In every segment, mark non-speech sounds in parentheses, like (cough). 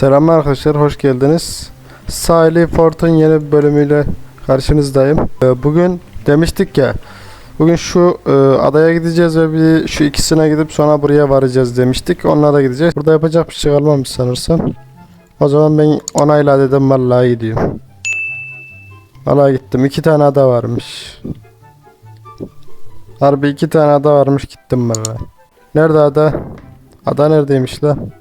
Selam arkadaşlar, hoş geldiniz. Sahili Fort'un yeni bir bölümüyle karşınızdayım. Ee, Bugün demiştik ya, bugün şu e, adaya gideceğiz ve bir şu ikisine gidip sonra buraya varacağız demiştik. Onunla da gideceğiz. Burada yapacak bir şey kalmamış sanırsam. O zaman ben onayla dedim vallahi gidiyorum. Vallahi gittim. İki tane ada varmış. Harbi iki tane ada varmış gittim vallahi. Nerede ada? Ada neredeymiş lan?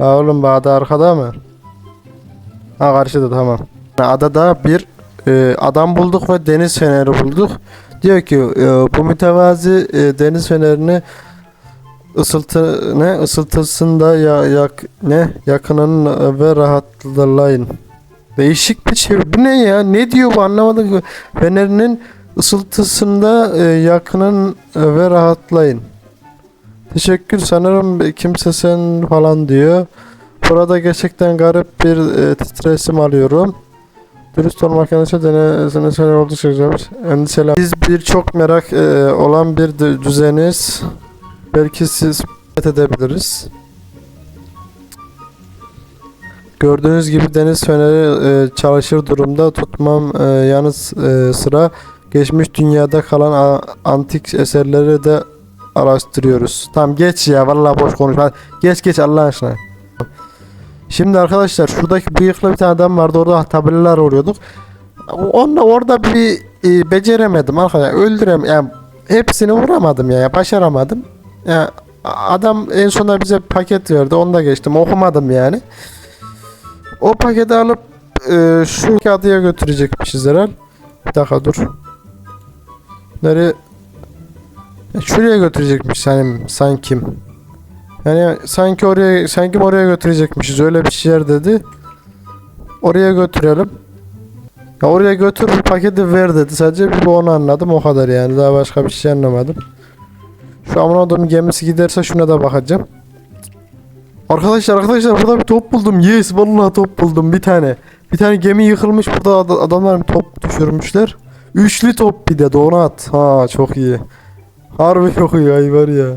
Ha oğlum bu ada arkada mı? Ha karşıda tamam. Adada bir e, adam bulduk ve deniz feneri bulduk. Diyor ki e, bu mütevazi e, deniz fenerini ısıltı ne ısıltısında ya yak ne yakının ve rahatlayın. Değişik bir şey. Bu ne ya? Ne diyor bu anlamadım. Fenerinin ısıltısında e, yakının ve rahatlayın. Teşekkür sanırım kimse sen falan diyor. Burada gerçekten garip bir e, titreşim alıyorum. Dürüst olmak endişe denesine şeyler oldukça güzel. Endişeler. Biz birçok merak e, olan bir dü- düzeniz. Belki siz edebiliriz. Gördüğünüz gibi deniz feneri e, çalışır durumda tutmam e, yanı e, sıra geçmiş dünyada kalan antik eserleri de araştırıyoruz. Tamam geç ya vallahi boş konuşma. Geç geç Allah aşkına. Şimdi arkadaşlar şuradaki bıyıklı bir tane adam vardı orada tabelalar oruyorduk. Onunla orada bir e, beceremedim arkadaşlar. Öldürem yani hepsini vuramadım ya. Başaramadım. Ya adam en sonunda bize paket verdi. Onu da geçtim. Okumadım yani. O paketi alıp e, şu adaya götürecekmişiz herhal. Bir dakika dur. Nereye Şuraya götürecekmiş yani sanki. Yani sanki oraya sanki oraya götürecekmişiz öyle bir şeyler dedi. Oraya götürelim. Ya oraya götür bu paketi ver dedi. Sadece bir bu onu anladım o kadar yani. Daha başka bir şey anlamadım. Şu Amazon'un gemisi giderse şuna da bakacağım. Arkadaşlar arkadaşlar burada bir top buldum. Yes vallahi top buldum bir tane. Bir tane gemi yıkılmış burada ad- adamlar bir top düşürmüşler. Üçlü top bir de donat. Ha çok iyi. Harbi çok iyi ay var ya.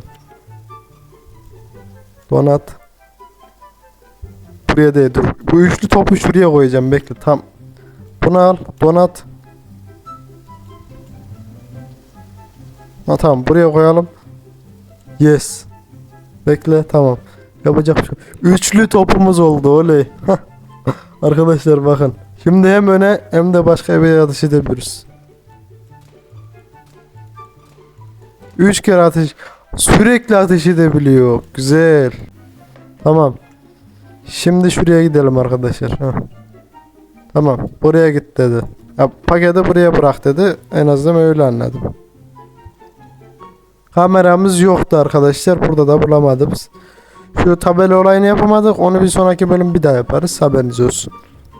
Donat. Buraya değil dur. Bu üçlü topu şuraya koyacağım bekle tam. Bunu al donat. Ha tamam buraya koyalım. Yes. Bekle tamam. Yapacak bir şey. yok. Üçlü topumuz oldu oley. (laughs) Arkadaşlar bakın. Şimdi hem öne hem de başka bir atış edebiliriz. Üç kere ateş. Sürekli ateş edebiliyor. Güzel. Tamam. Şimdi şuraya gidelim arkadaşlar. Heh. Tamam. Buraya git dedi. Ya, paketi buraya bırak dedi. En azından öyle anladım. Kameramız yoktu arkadaşlar. Burada da bulamadık. Şu tabela olayını yapamadık. Onu bir sonraki bölüm bir daha yaparız. Haberiniz olsun.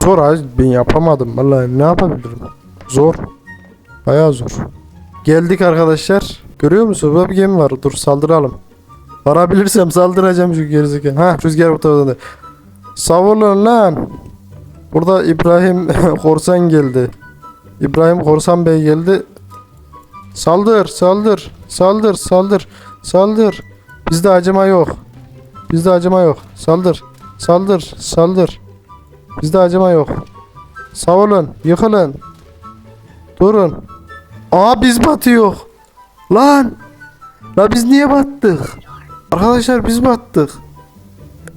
Zor abi. Ben yapamadım. Vallahi ne yapabilirim? Zor. Bayağı zor. Geldik arkadaşlar. Görüyor musun? Burada bir gemi var. Dur saldıralım. Varabilirsem saldıracağım şu gerizekalı. Ha rüzgar bu taraftan da. Savunun lan. Burada İbrahim (laughs) Korsan geldi. İbrahim Korsan Bey geldi. Saldır, saldır, saldır, saldır, saldır. Bizde acıma yok. Bizde acıma yok. Saldır, saldır, saldır. Bizde acıma yok. Savunun, yıkılın. Durun. Aa biz batıyor. Lan. La biz niye battık? Arkadaşlar biz battık.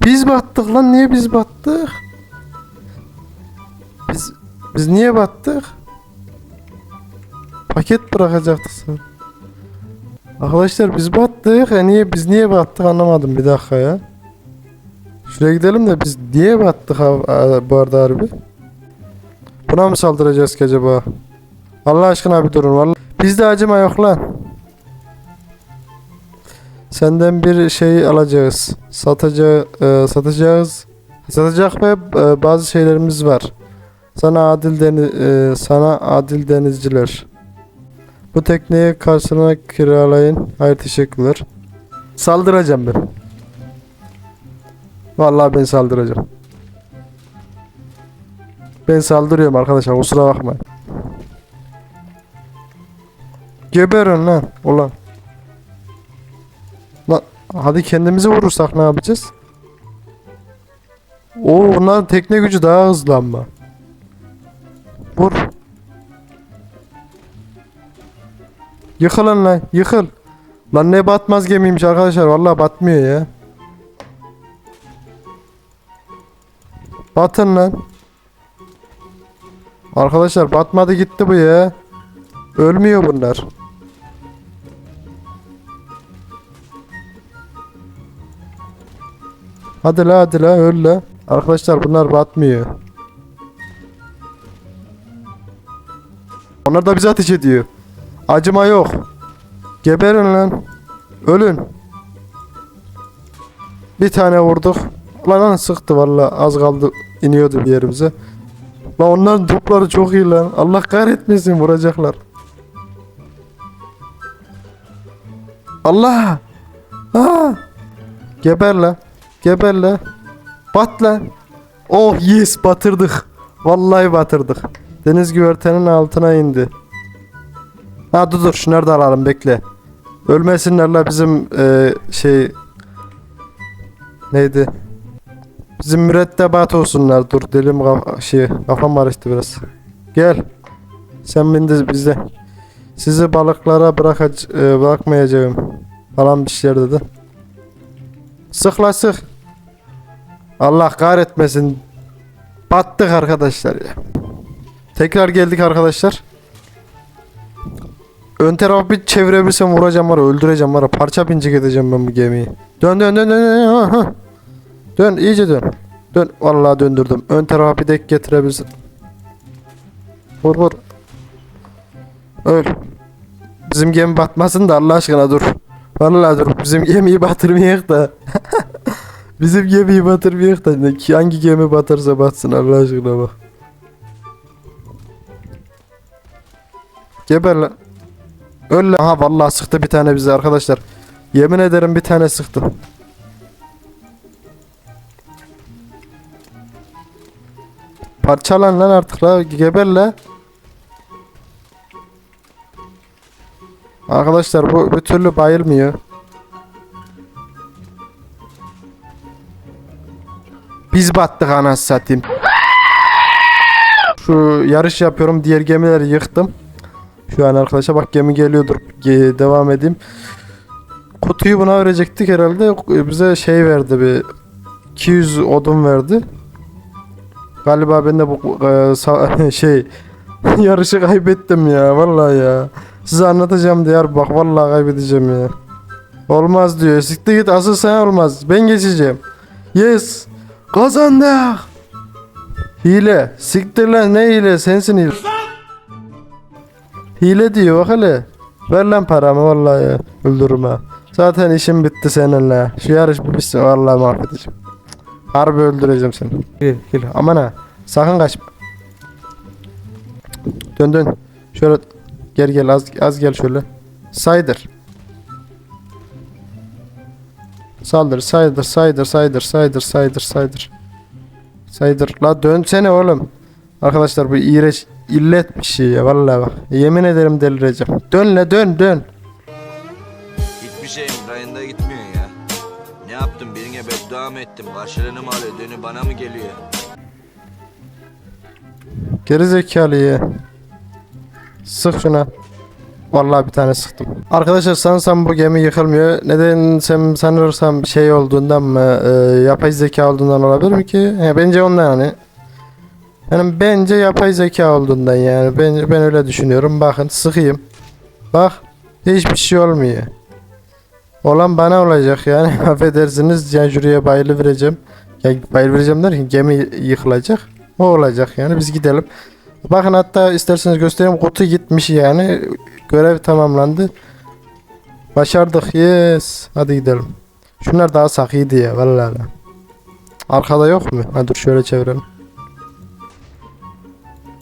Biz battık lan niye biz battık? Biz biz niye battık? Paket bırakacaktık sen. Arkadaşlar biz battık. E niye biz niye battık anlamadım bir dakika ya. Şuraya gidelim de biz niye battık bu arada harbi? Buna mı saldıracağız ki acaba? Allah aşkına bir durun vallahi. Bizde acıma yok lan. Senden bir şey alacağız. Satacağız, satacağız. Satacak ve e, bazı şeylerimiz var. Sana adil deniz, sana adil denizciler. Bu tekneyi karşılığına kiralayın. Hayır teşekkürler. Saldıracağım ben. Vallahi ben saldıracağım. Ben saldırıyorum arkadaşlar kusura bakmayın. Geberin lan ulan. Hadi kendimizi vurursak ne yapacağız? Oo onların tekne gücü daha hızlı ama. Vur. Yıkılın lan yıkıl. Lan ne batmaz gemiymiş arkadaşlar vallahi batmıyor ya. Batın lan. Arkadaşlar batmadı gitti bu ya. Ölmüyor bunlar. Hadi la hadi la öl la. Arkadaşlar bunlar batmıyor. Onlar da bize ateş ediyor. Acıma yok. Geberin lan. Ölün. Bir tane vurduk. Lan lan sıktı valla az kaldı iniyordu bir yerimize. Lan onların topları çok iyi lan. Allah kahretmesin vuracaklar. Allah! Aa! Geber la. Geber la. Bat lan. Oh yes batırdık. Vallahi batırdık. Deniz güvertenin altına indi. Ha dur dur şunları da alalım bekle. Ölmesinler la bizim e, şey neydi? Bizim mürettebat olsunlar. Dur dilim kaf- şey kafam karıştı biraz. Gel. Sen bindi bizde. Sizi balıklara bırakac e, bırakmayacağım. Falan bir şeyler dedi. Sık la sık. Allah kahretmesin. Battık arkadaşlar ya. Tekrar geldik arkadaşlar. Ön tarafı bir çevirebilsem vuracağım var öldüreceğim var parça pincik edeceğim ben bu gemiyi. Dön dön dön dön dön ha. Dön iyice dön. Dön vallahi döndürdüm. Ön tarafa bir dek getirebilsin. Vur vur. Öl. Bizim gemi batmasın da Allah aşkına dur. Vallahi dur. Bizim gemiyi batırmayak da. (laughs) Bizim gemiyi batırmayak da. Hangi gemi batarsa batsın Allah aşkına bak. Geber lan. Öl lan. Aha vallahi sıktı bir tane bize arkadaşlar. Yemin ederim bir tane sıktı. Parçalan lan artık la geber la. Arkadaşlar bu bir türlü bayılmıyor. Biz battık anasını satayım. Şu yarış yapıyorum diğer gemileri yıktım. Şu an arkadaşlar bak gemi geliyordur. Ge- devam edeyim. Kutuyu buna verecektik herhalde. Bize şey verdi bir 200 odun verdi. Galiba ben de bu e, (laughs) şey (laughs) yarışı kaybettim ya vallahi ya. Size anlatacağım diye bak vallahi kaybedeceğim ya. Olmaz diyor. Siktir git asıl sen olmaz. Ben geçeceğim. Yes. Kazandık. Hile. Siktir lan ne hile sensin hile. Hile diyor bak hele. Ver lan paramı vallahi ha. Zaten işim bitti seninle. Şu yarış bir bitsin vallahi mahvedeceğim. Harbi öldüreceğim seni. Gel gel aman ha. Sakın kaçma. Dön dön. Şöyle gel gel az az gel şöyle. Saydır. Saldır saydır saydır saydır saydır saydır saydır. Saydır. La dönsene oğlum. Arkadaşlar bu iğrenç illet bir şey ya vallahi bak. Yemin ederim delireceğim. Dön la dön dön. Hiçbir şeyim rayında gitmiyor ya. Ne yaptım birine beddua mı ettim? Karşılığını mı alıyor? Dönü bana mı geliyor? Geri zekalı ya. Sık şuna. Vallahi bir tane sıktım. Arkadaşlar sanırsam bu gemi yıkılmıyor. Neden sen sanırsam şey olduğundan mı e, yapay zeka olduğundan olabilir mi ki? He, bence ondan hani. Yani bence yapay zeka olduğundan yani. Ben, ben öyle düşünüyorum. Bakın sıkayım. Bak. Hiçbir şey olmuyor. Olan bana olacak yani. (laughs) Affedersiniz. Yani şuraya bayılı vereceğim. Ya bayılı vereceğim derken gemi yıkılacak. O olacak yani. Biz gidelim. Bakın hatta isterseniz göstereyim. Kutu gitmiş yani. Görev tamamlandı. Başardık. Yes. Hadi gidelim. Şunlar daha sakiydi ya. Vallahi. Arkada yok mu? Ha dur şöyle çevirelim.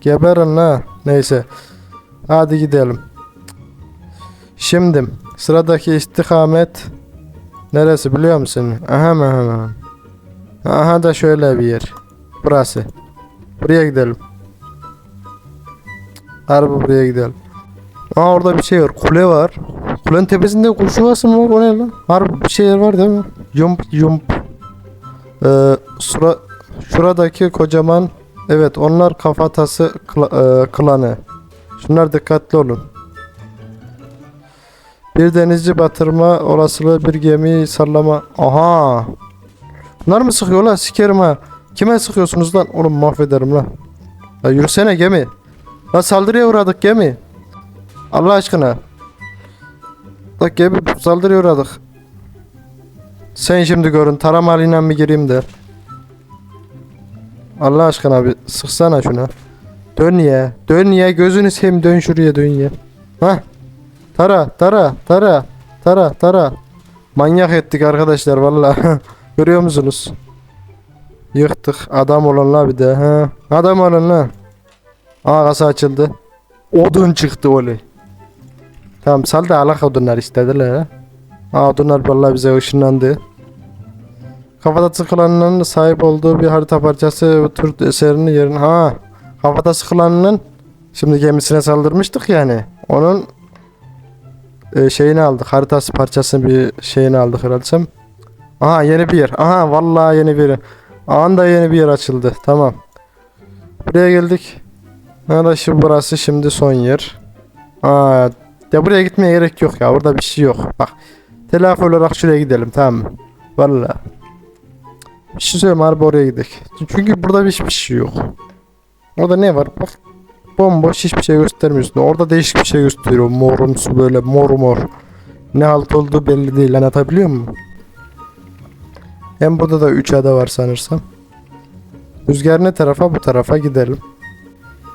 Geberin la. Neyse. Hadi gidelim. Şimdi sıradaki istikamet neresi biliyor musun? Aha aha. Aha da şöyle bir yer. Burası. Buraya gidelim. Harbi buraya gidelim. Aa orada bir şey var. Kule var. Kulenin tepesinde kuş yuvası mı var? O ne lan? Harbi bir şeyler var değil mi? Yump yump. Ee, sura Şuradaki kocaman evet onlar kafatası kla- e, klanı. Şunlar dikkatli olun. Bir denizci batırma olasılığı bir gemiyi sallama. Aha. Bunlar mı sıkıyor lan? Sikerim ha. Kime sıkıyorsunuz lan? Oğlum mahvederim lan. La yürüsene gemi. La saldırıya uğradık gemi. Allah aşkına. Bak gemi saldırıya uğradık. Sen şimdi görün taramalıyla mi gireyim de. Allah aşkına bir sıksana şuna. Dön ya. Dön ya. Gözünü seveyim dön şuraya dön ya. Hah. Tara tara tara tara tara. Manyak ettik arkadaşlar vallahi. (laughs) Görüyor musunuz? Yıktık. Adam olun la bir de. Ha. Adam olun la. Aa açıldı. Odun çıktı oley. Tamam sal da alak odunlar istediler. Aa odunlar vallahi bize ışınlandı. Kafada sıkılanın sahip olduğu bir harita parçası bu tür eserini yerin. Ha. Kafada sıkılanın şimdi gemisine saldırmıştık yani. Onun e, şeyini aldık. Haritası parçasını bir şeyini aldık herhalde. Aha yeni bir yer. Aha vallahi yeni bir yer. Anda yeni bir yer açıldı. Tamam. Buraya geldik. Arkadaşım burası şimdi son yer. Aa, ya buraya gitmeye gerek yok ya. Burada bir şey yok. Bak. Telafi olarak şuraya gidelim tamam mı? Vallahi. Bir şey söyleyeyim harbi oraya gidelim. Çünkü burada hiçbir şey yok. Orada ne var? Bak. Bomboş hiçbir şey göstermiyorsun. Orada değişik bir şey gösteriyor. Morumsu böyle mor mor. Ne halt olduğu belli değil. Anlatabiliyor muyum? Hem burada da 3 ada var sanırsam. Rüzgar ne tarafa bu tarafa gidelim.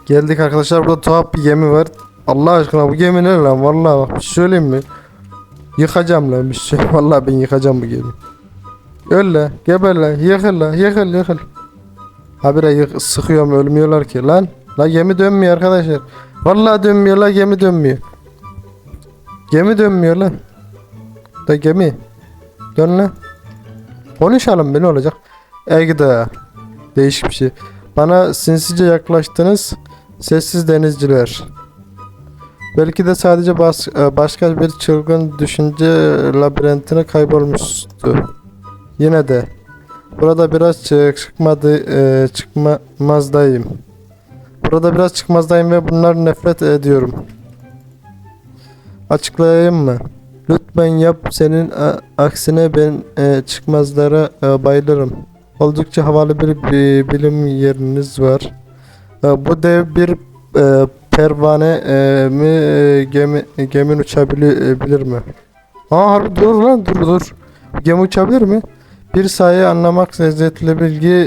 Geldik arkadaşlar burada tuhaf bir gemi var. Allah aşkına bu gemi ne lan vallahi bak bir şey söyleyeyim mi? Yıkacağım lan bir şey. (laughs) Vallahi ben yıkacağım bu gemi. Öl la geber la yıkıl yıkıl yıkıl. Habire yık sıkıyorum ölmüyorlar ki lan. La gemi dönmüyor arkadaşlar. Vallahi dönmüyor la gemi dönmüyor. Gemi dönmüyor lan. Da gemi. Dön lan. Konuşalım be ne olacak? Egda. Değişik bir şey. Bana sinsice yaklaştınız. Sessiz denizciler. Belki de sadece bas- e, başka bir çılgın düşünce labirentine kaybolmuştu. Yine de. Burada biraz çık- çıkmadı, e, çıkmazdayım. Burada biraz çıkmazdayım ve bunlar nefret ediyorum. Açıklayayım mı? Lütfen yap. Senin a- aksine ben e, çıkmazlara e, bayılırım. Oldukça havalı bir, bi- bilim yeriniz var. E, bu dev bir e, pervane e, mi e, gemi gemin uçabilir mi? Aa harbi dur lan dur dur. Gemi uçabilir mi? Bir sayı anlamak lezzetli bilgiye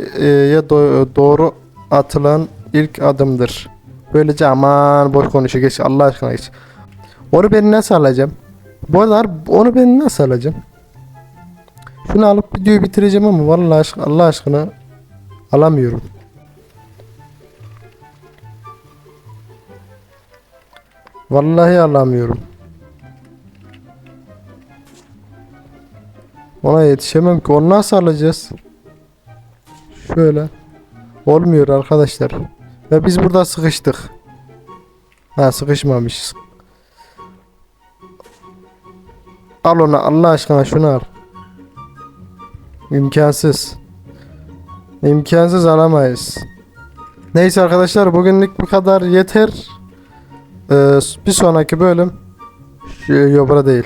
do- doğru atılan ilk adımdır. Böylece aman boş konuşuyor geç Allah aşkına geç. Onu ben nasıl alacağım? Bu arada onu ben nasıl alacağım? Şunu alıp videoyu bitireceğim ama vallahi aşk Allah aşkına alamıyorum. Vallahi alamıyorum. Ona yetişemem ki. Onu nasıl alacağız? Şöyle. Olmuyor arkadaşlar. Ve biz burada sıkıştık. Ha sıkışmamışız. Al onu Allah aşkına şunu al. İmkansız. İmkansız alamayız. Neyse arkadaşlar bugünlük bu kadar yeter. Ee, bir sonraki bölüm şu yobra değil.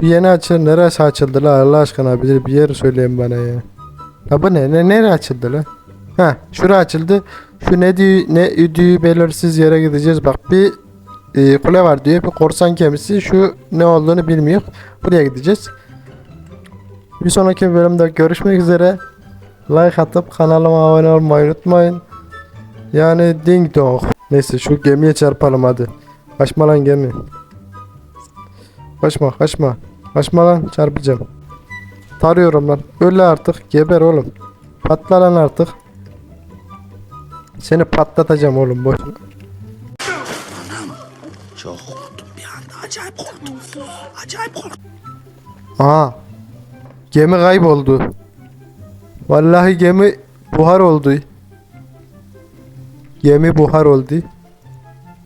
Şu yeni açı neresi açıldı la Allah aşkına bir, bir yer söyleyin bana ya. Ha bu ne? ne nere açıldı la? Ha şura açıldı. Şu ne diyor ne üdüğü belirsiz yere gideceğiz. Bak bir e, kule var diyor. Bir korsan gemisi. Şu ne olduğunu bilmiyor. Buraya gideceğiz. Bir sonraki bölümde görüşmek üzere. Like atıp kanalıma abone olmayı unutmayın. Yani ding dong. Neyse şu gemiye çarpalım hadi. Kaçma lan gemi. Kaçma kaçma. Kaçma lan çarpacağım. Tarıyorum lan. Öyle artık. Geber oğlum. Patla lan artık. Seni patlatacağım oğlum boş. Çok korktum bir anda. Acayip korktum. Acayip korktum. Aha. Gemi kayboldu. Vallahi gemi buhar oldu. Gemi buhar oldu.